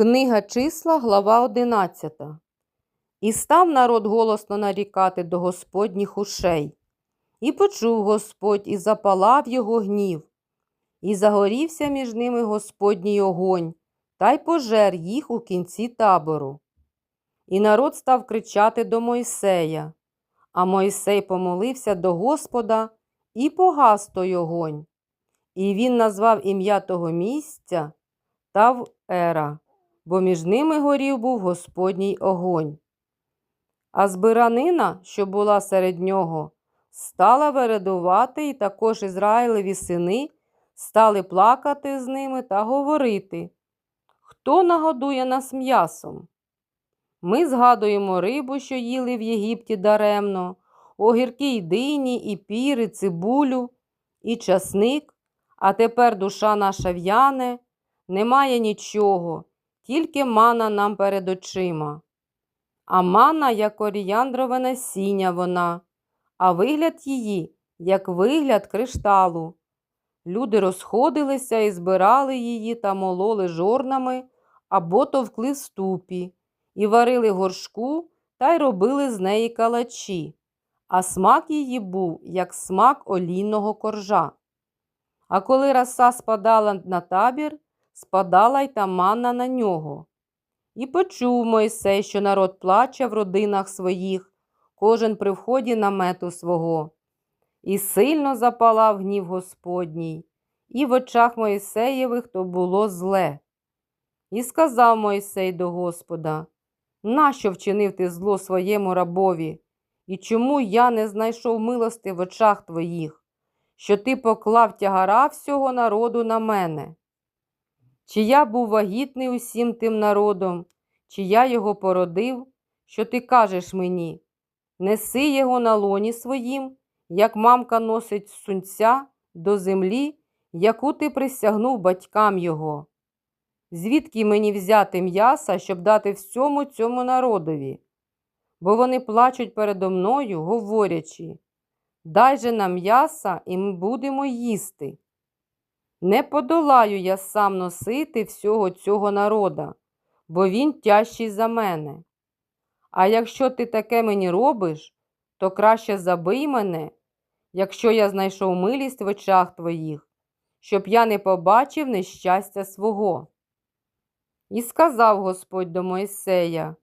Книга числа, глава 11. І став народ голосно нарікати до Господніх ушей. І почув Господь, і запалав його гнів, і загорівся між ними Господній огонь, та й пожер їх у кінці табору. І народ став кричати до Мойсея, а Мойсей помолився до Господа, і погас той огонь. І він назвав ім'я того місця Тав-Ера, бо між ними горів був Господній огонь. А збиранина, що була серед нього, стала вередувати, і також Ізраїлеві сини стали плакати з ними та говорити, хто нагодує нас м'ясом? Ми згадуємо рибу, що їли в Єгипті даремно, огірки й дині, і піри, цибулю, і часник, а тепер душа наша в'яне, немає нічого, тільки мана нам перед очима. А мана, як оріяндрове насіння вона, а вигляд її, як вигляд кришталу. Люди розходилися і збирали її та мололи жорнами або товкли в ступі, і варили горшку та й робили з неї калачі, а смак її був, як смак олійного коржа. А коли роса спадала на табір, спадала й та на нього. І почув Мойсей, що народ плаче в родинах своїх, кожен при вході намету свого. І сильно запалав гнів Господній, і в очах Моїсеєвих то було зле. І сказав Мойсей до Господа, нащо вчинив ти зло своєму рабові, і чому я не знайшов милости в очах твоїх, що ти поклав тягара всього народу на мене? Чи я був вагітний усім тим народом, чи я його породив, що ти кажеш мені, неси його на лоні своїм, як мамка носить сунця до землі, яку ти присягнув батькам його. Звідки мені взяти м'яса, щоб дати всьому цьому народові? Бо вони плачуть передо мною, говорячи, дай же нам м'яса, і ми будемо їсти. Не подолаю я сам носити всього цього народа, бо він тяжчий за мене. А якщо ти таке мені робиш, то краще забий мене, якщо я знайшов милість в очах твоїх, щоб я не побачив нещастя свого. І сказав Господь до Мойсея,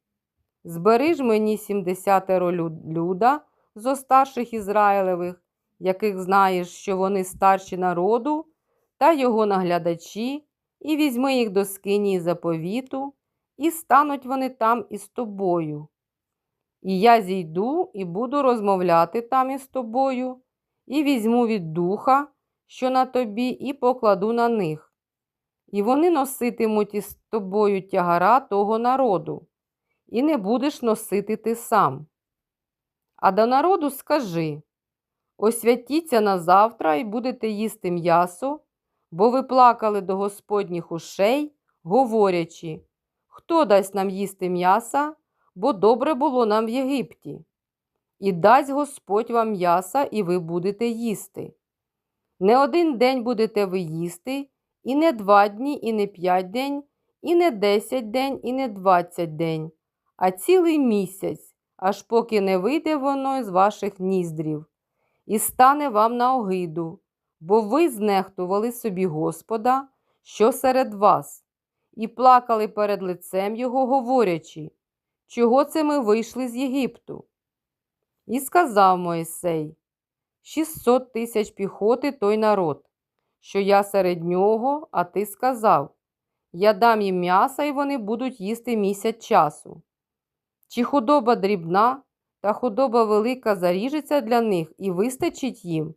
збери ж мені сімдесятеро люда зо старших Ізраїлевих, яких знаєш, що вони старші народу, та його наглядачі, і візьми їх до скинії заповіту, і стануть вони там із тобою. І я зійду і буду розмовляти там із тобою, і візьму від духа, що на тобі, і покладу на них. І вони носитимуть із тобою тягара того народу, і не будеш носити ти сам. А до народу скажи освятіться на завтра і будете їсти м'ясо, бо ви плакали до Господніх ушей, говорячи, хто дасть нам їсти м'яса, бо добре було нам в Єгипті. І дасть Господь вам м'яса, і ви будете їсти. Не один день будете ви їсти, і не два дні, і не п'ять день, і не десять день, і не двадцять день, а цілий місяць, аж поки не вийде воно з ваших ніздрів, і стане вам на огиду, бо ви знехтували собі Господа, що серед вас, і плакали перед лицем Його, говорячи, чого це ми вийшли з Єгипту? І сказав Моїсей, шістсот тисяч піхоти той народ, що я серед нього, а ти сказав, я дам їм м'яса, і вони будуть їсти місяць часу. Чи худоба дрібна та худоба велика заріжеться для них і вистачить їм?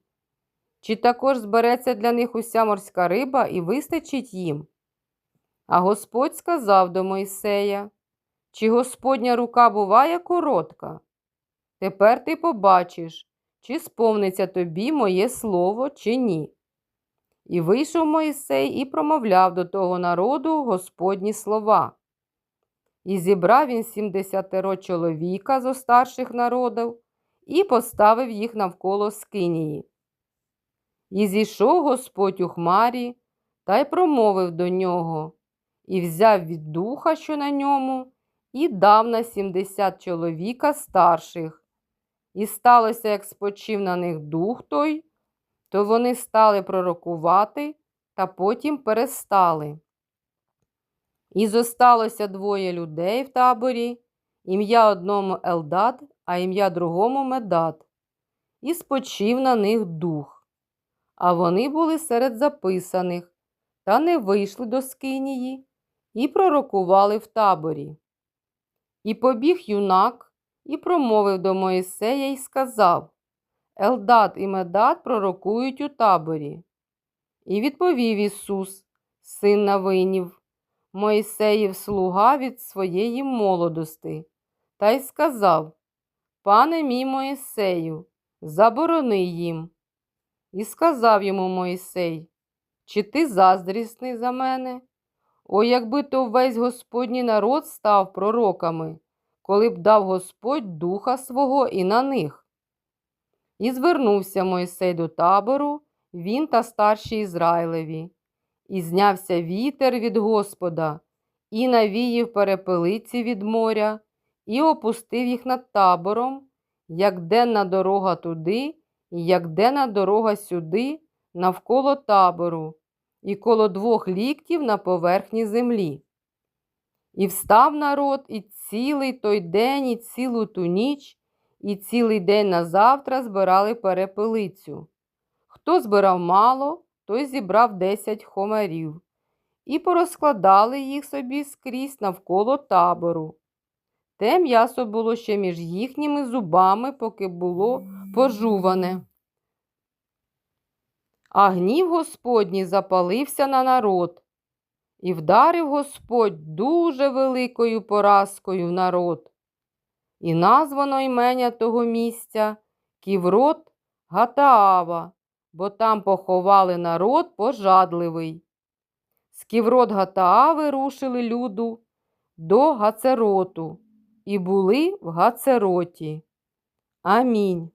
Чи також збереться для них уся морська риба і вистачить їм? А Господь сказав до Мойсея, чи Господня рука буває коротка? Тепер ти побачиш, чи сповниться тобі моє слово, чи ні. І вийшов Мойсей і промовляв до того народу Господні слова. І зібрав він сімдесятеро чоловіка зо старших народів і поставив їх навколо скинії. І зійшов Господь у хмарі та й промовив до нього, і взяв від духа, що на ньому, і дав на сімдесят чоловіка старших. І сталося, як спочив на них дух той, то вони стали пророкувати та потім перестали. І зосталося двоє людей в таборі, ім'я одному Елдад, а ім'я другому Медад, і спочив на них дух. А вони були серед записаних, та не вийшли до Скинії і пророкували в таборі. І побіг юнак і промовив до Моїсея і сказав Елдад і Медад пророкують у таборі. І відповів Ісус, син Навинів, Моїсеїв слуга від своєї молодости, та й сказав Пане мій Моїсею, заборони їм. І сказав йому Моїсей, чи ти заздрісний за мене? О, якби то весь Господній народ став пророками, коли б дав Господь духа свого і на них. І звернувся Мойсей до табору, він та старші Ізраїлеві. І знявся вітер від Господа, і навіяв перепелиці від моря, і опустив їх над табором, як денна дорога туди, як денна дорога сюди, навколо табору, і коло двох ліктів на поверхні землі. І встав народ, і цілий той день, і цілу ту ніч, і цілий день на завтра збирали перепелицю. Хто збирав мало, той зібрав десять хомарів, і порозкладали їх собі скрізь навколо табору. Те м'ясо було ще між їхніми зубами, поки було пожуване. А гнів Господній запалився на народ, і вдарив Господь дуже великою поразкою в народ. І названо імення того місця Ківрот Гатаава, бо там поховали народ пожадливий. З Ківрот Гатаави рушили люду до Гацероту і були в Гацероті. Амінь.